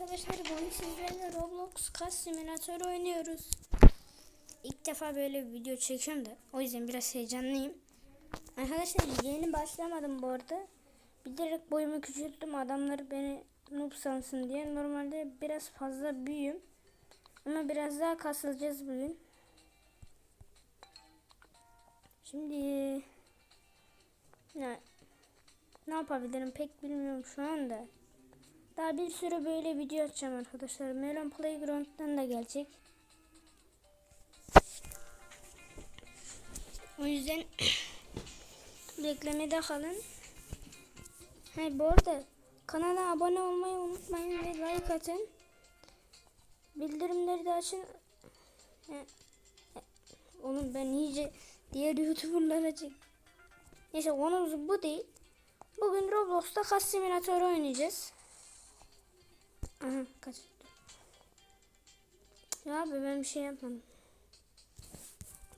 Arkadaşlar bugün sizlerle Roblox kas simülatörü oynuyoruz. İlk defa böyle bir video çekiyorum da o yüzden biraz heyecanlıyım. Arkadaşlar yeni başlamadım bu arada. Bilerek boyumu küçülttüm adamlar beni noob sansın diye. Normalde biraz fazla büyüğüm. Ama biraz daha kasılacağız bugün. Şimdi ne, ne yapabilirim pek bilmiyorum şu anda. Daha bir sürü böyle video açacağım arkadaşlar. Melon Playground'dan da gelecek. O yüzden beklemede kalın. He bu arada kanala abone olmayı unutmayın ve like atın. Bildirimleri de açın. He, Oğlum ben iyice diğer youtuberlara çek. Neyse konumuz bu değil. Bugün Roblox'ta kas simülatörü oynayacağız. Aha kaç. Ya abi ben bir şey yapmadım.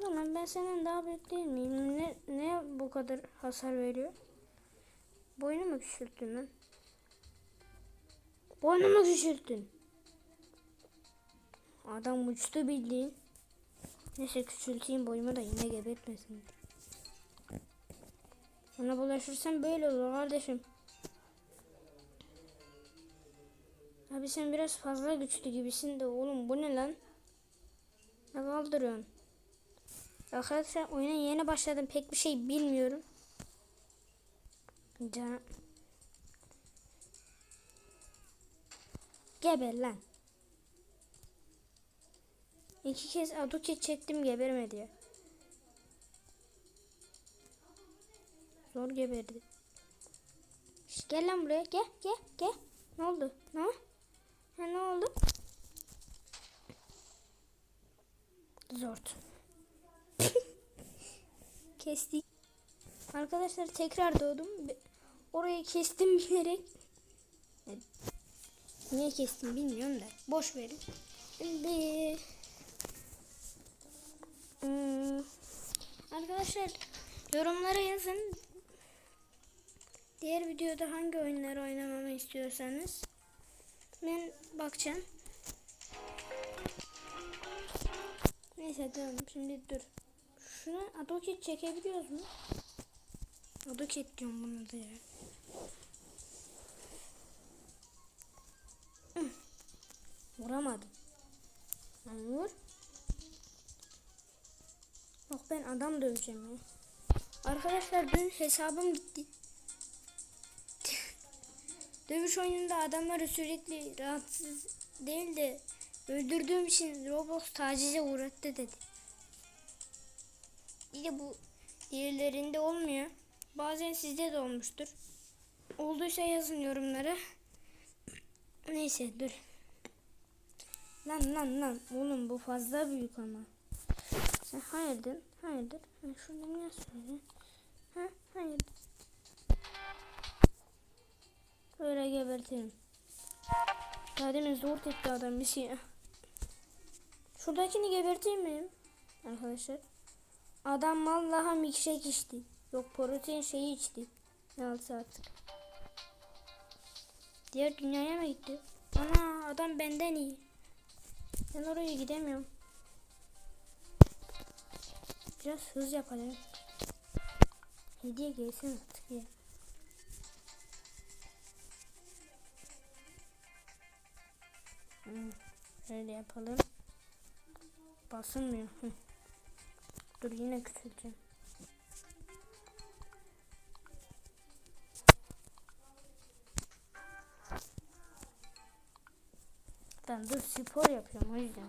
Ulan ben senden daha büyük değil miyim? Ne, ne bu kadar hasar veriyor? Boynu mu küçülttün lan? Boynu mu küçülttün? Adam uçtu bildiğin. Neyse küçülteyim boyumu da yine gebertmesin. Ona bulaşırsan böyle olur kardeşim. Abi sen biraz fazla güçlü gibisin de oğlum bu ne lan? Ne kaldırıyorsun? Arkadaşlar oyuna yeni başladım pek bir şey bilmiyorum. Can... Geber lan. İki kez aduket çektim gebermedi ya. Zor geberdi. Şş, gel lan buraya gel gel gel. Ne oldu? Ne? Ha, ne oldu? Zort. Kestik. Arkadaşlar tekrar doğdum. Orayı kestim bilerek. Niye kestim bilmiyorum da. Boş verin. Şimdi Hmm, arkadaşlar yorumlara yazın. Diğer videoda hangi oyunları oynamamı istiyorsanız ben bakacağım. Neyse tamam şimdi dur. Şuna adoket çekebiliyoruz mu? Adoket diyorum buna da ya. Vuramadım. Lan vur. Yok ben adam döveceğim ya. Arkadaşlar dün hesabım gitti. Dövüş oyununda adamları sürekli rahatsız değil de öldürdüğüm için Roblox tacize uğrattı dedi. Bir de bu diğerlerinde olmuyor. Bazen sizde de olmuştur. Olduysa yazın yorumlara. Neyse dur. Lan lan lan. Oğlum bu fazla büyük ama. Sen hayırdır? Hayırdır? Ha, şurada ne söyle? Ha, hayırdır? Böyle gebertelim. Daha demin zor tepki adam bir şey. Şuradakini geberteyim mi? Arkadaşlar. Adam vallahi milkshake içti. Yok protein şeyi içti. Ne alsa artık. Diğer dünyaya mı gitti? Ana adam benden iyi. Ben oraya gidemiyorum. Biraz hız yapalım. Hediye gelsin artık ya. Şöyle yapalım. Basılmıyor. Dur yine küçülteceğim. Ben dur spor yapıyorum o yüzden.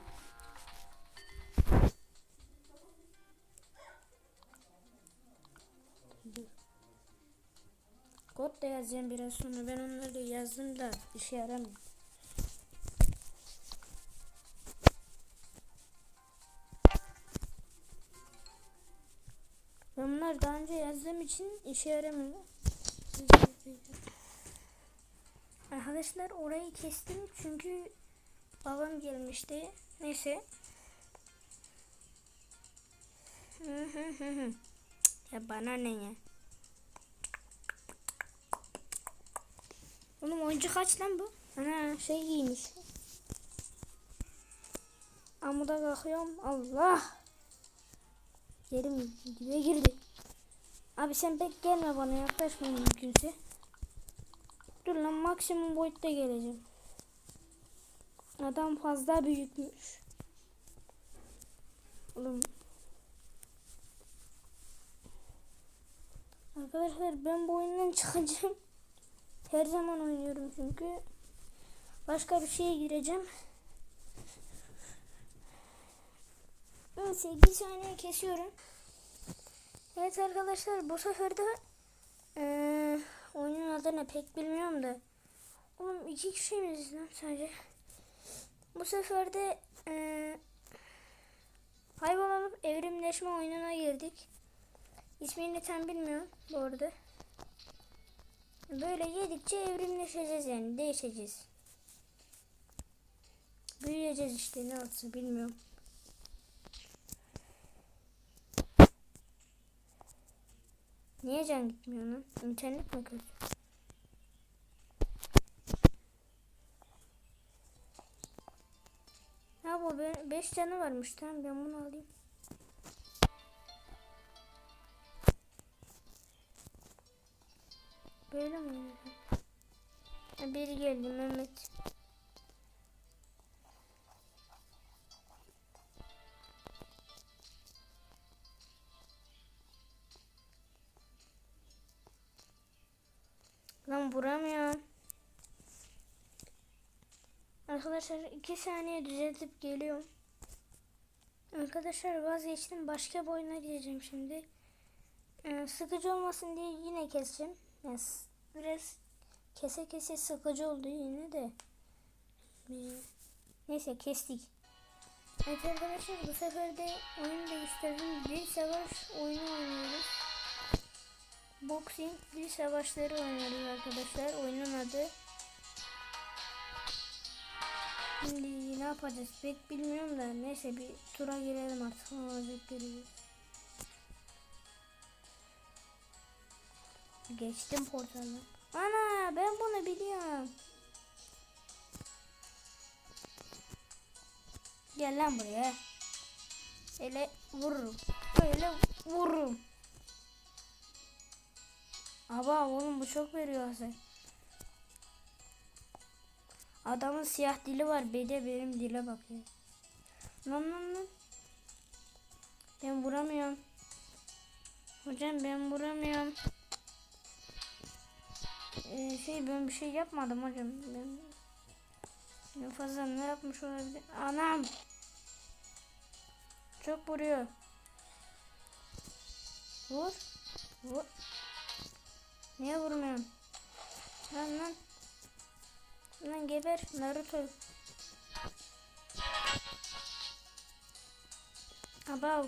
Kod da yazacağım biraz sonra. Ben onları yazdım da işe yaramıyor. Ben bunları daha önce yazdığım için işe yaramıyor. Arkadaşlar orayı kestim çünkü babam gelmişti. Neyse. ya bana ne ya? Oğlum oyuncu kaç lan bu? Ana şey giymiş. Amuda kalkıyorum. Allah. Yerim dibe girdi. Abi sen pek gelme bana yaklaşma mümkünse. Dur lan maksimum boyutta geleceğim. Adam fazla büyükmüş. Oğlum. Arkadaşlar ben bu oyundan çıkacağım. Her zaman oynuyorum çünkü. Başka bir şeye gireceğim. 8 saniye kesiyorum. Evet arkadaşlar bu sefer de ee, oyunun adını pek bilmiyorum da. Oğlum iki kişi miyiz lan sadece? Bu sefer de ee, hayvan alıp evrimleşme oyununa girdik. İsmini tam bilmiyorum bu arada. Böyle yedikçe evrimleşeceğiz yani değişeceğiz. Büyüyeceğiz işte ne olsa bilmiyorum. Niye can gitmiyor lan? İnternet mi kötü? Ya bu 5 canı varmış tamam ben bunu alayım. Böyle mi? Biri geldi Mehmet. Arkadaşlar iki saniye düzeltip geliyorum. Arkadaşlar vazgeçtim. Başka bir oyuna gireceğim şimdi. Ee, sıkıcı olmasın diye yine keseceğim. Yani biraz kese kese sıkıcı oldu yine de. Neyse kestik. Evet arkadaşlar bu sefer de oyunu değiştirdim. Bir savaş oyunu oynuyoruz. Boxing bir savaşları oynuyoruz arkadaşlar. Oyunun adı. Şimdi ne yapacağız pek bilmiyorum da neyse bir tura girelim artık. Olacak göreceğiz. Geçtim portalı. Ana ben bunu biliyorum. Gel lan buraya. Öyle vururum. Öyle vururum. Aba oğlum bu çok veriyor hasar. Adamın siyah dili var. Bir de benim dile bakıyor. Lan lan lan. Ben vuramıyorum. Hocam ben vuramıyorum. Ee, şey ben bir şey yapmadım hocam. Ben ne fazla ne yapmış olabilir? Anam. Çok vuruyor. Vur. Vur. Niye vurmuyorsun? Lan lan. Lan geber Naruto. Abav.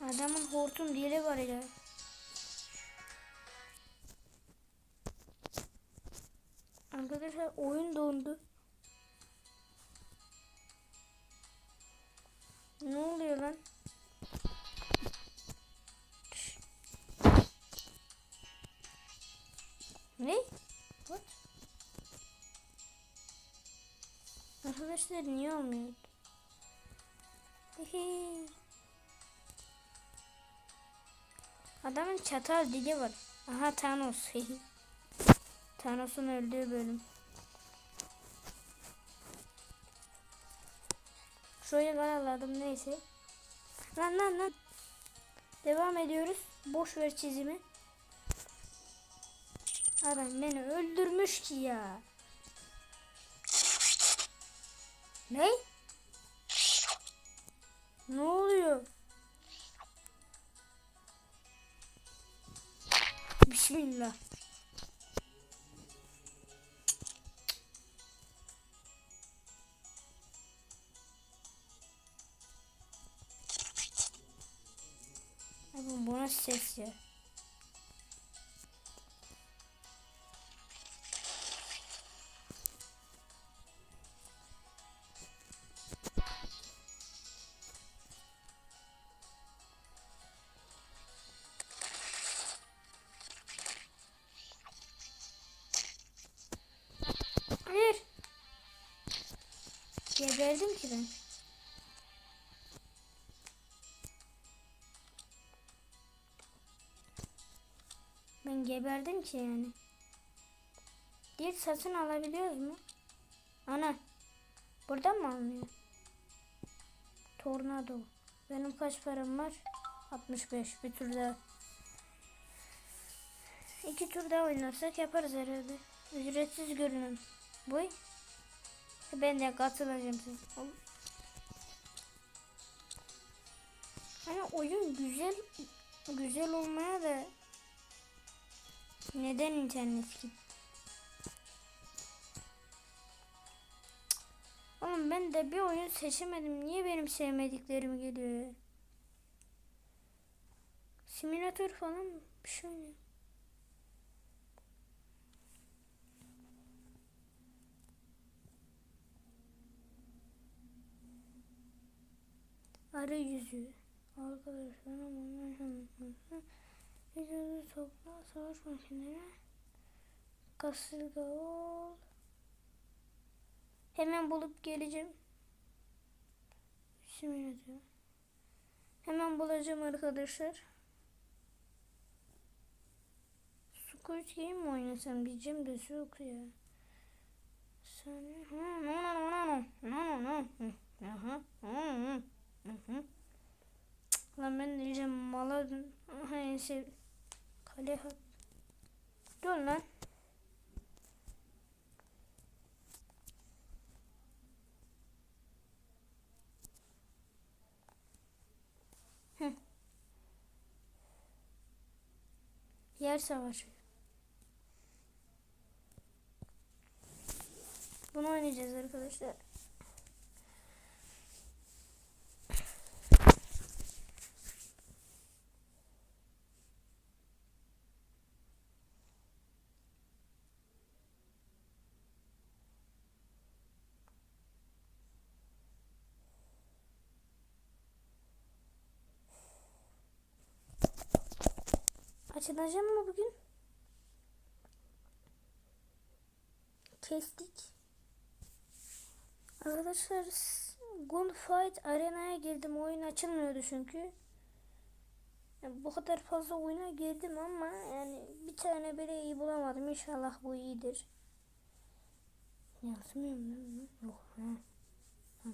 Adamın hortum dili var ya. Arkadaşlar oyun dondu. Ne oluyor lan? Arkadaşlar niye olmuyor? Adamın çatal dili var. Aha Thanos. Thanos'un öldüğü bölüm. Şöyle karaladım neyse. Lan lan lan. Devam ediyoruz. Boş ver çizimi. Adam beni öldürmüş ki ya. Ne? Ne oluyor? Bismillah. Bu nasıl ses ya? Geberdim ki ben. Ben geberdim ki yani. Dil satın alabiliyoruz mu? Ana. Buradan mı alınıyor? Tornado. Benim kaç param var? 65. Bir tur daha. İki tur daha oynarsak yaparız herhalde. Ücretsiz görünüm. Boy. Ben de katılacağım siz. Hani oyun güzel güzel olmaya da neden internet ki? Oğlum ben de bir oyun seçemedim. Niye benim sevmediklerim geliyor? Simülatör falan? Bir şey oynuyor. Arayüzü. Arkadaşlar Videoda topla savaş makineleri. Kasırga ol. Hemen bulup geleceğim. Simülatör. Hemen bulacağım arkadaşlar. Squid Game mi oynasam diyeceğim de yok ya. Saniye. No no no no no no no. Aha. Hı hı. Lan ben diyeceğim mala. Aha en sev. Kale hat. Dur lan. Hı. Yer savaşı. Bunu oynayacağız arkadaşlar. Açılacağım mı bugün? Kestik. Arkadaşlar Gunfight Arena'ya girdim. Oyun açılmıyordu çünkü. Yani bu kadar fazla oyuna girdim ama yani bir tane bile iyi bulamadım. İnşallah bu iyidir. Yazmıyor mu? Yok. Ha. Ha.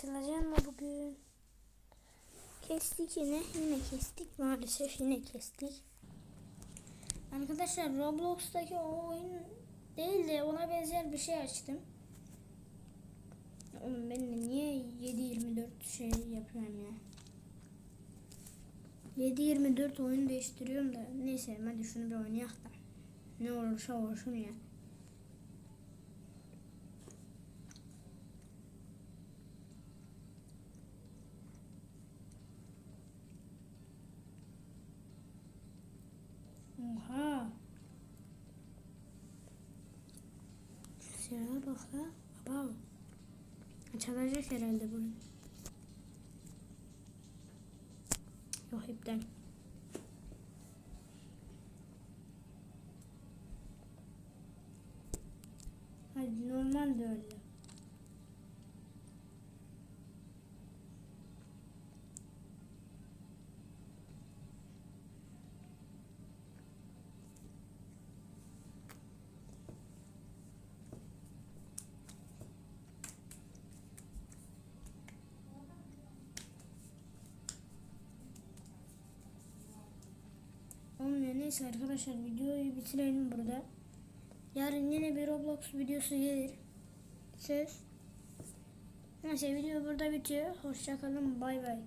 Açılacak mı bugün? Kestik yine. Yine kestik. Maalesef yine kestik. Arkadaşlar Roblox'taki o oyun değil de ona benzer bir şey açtım. Oğlum ben de niye 7-24 şey yapıyorum ya? 7-24 oyun değiştiriyorum da neyse hadi şunu bir oynayak da. Ne olursa olsun ya. Oha. Silah'a bak la. Baba. Açılacak herhalde bunu. Yok iptal. Hadi normal de öyle. Olmuyor. Neyse arkadaşlar videoyu bitirelim burada. Yarın yine bir Roblox videosu gelir. Söz. Neyse video burada bitiyor. Hoşçakalın. Bay bay.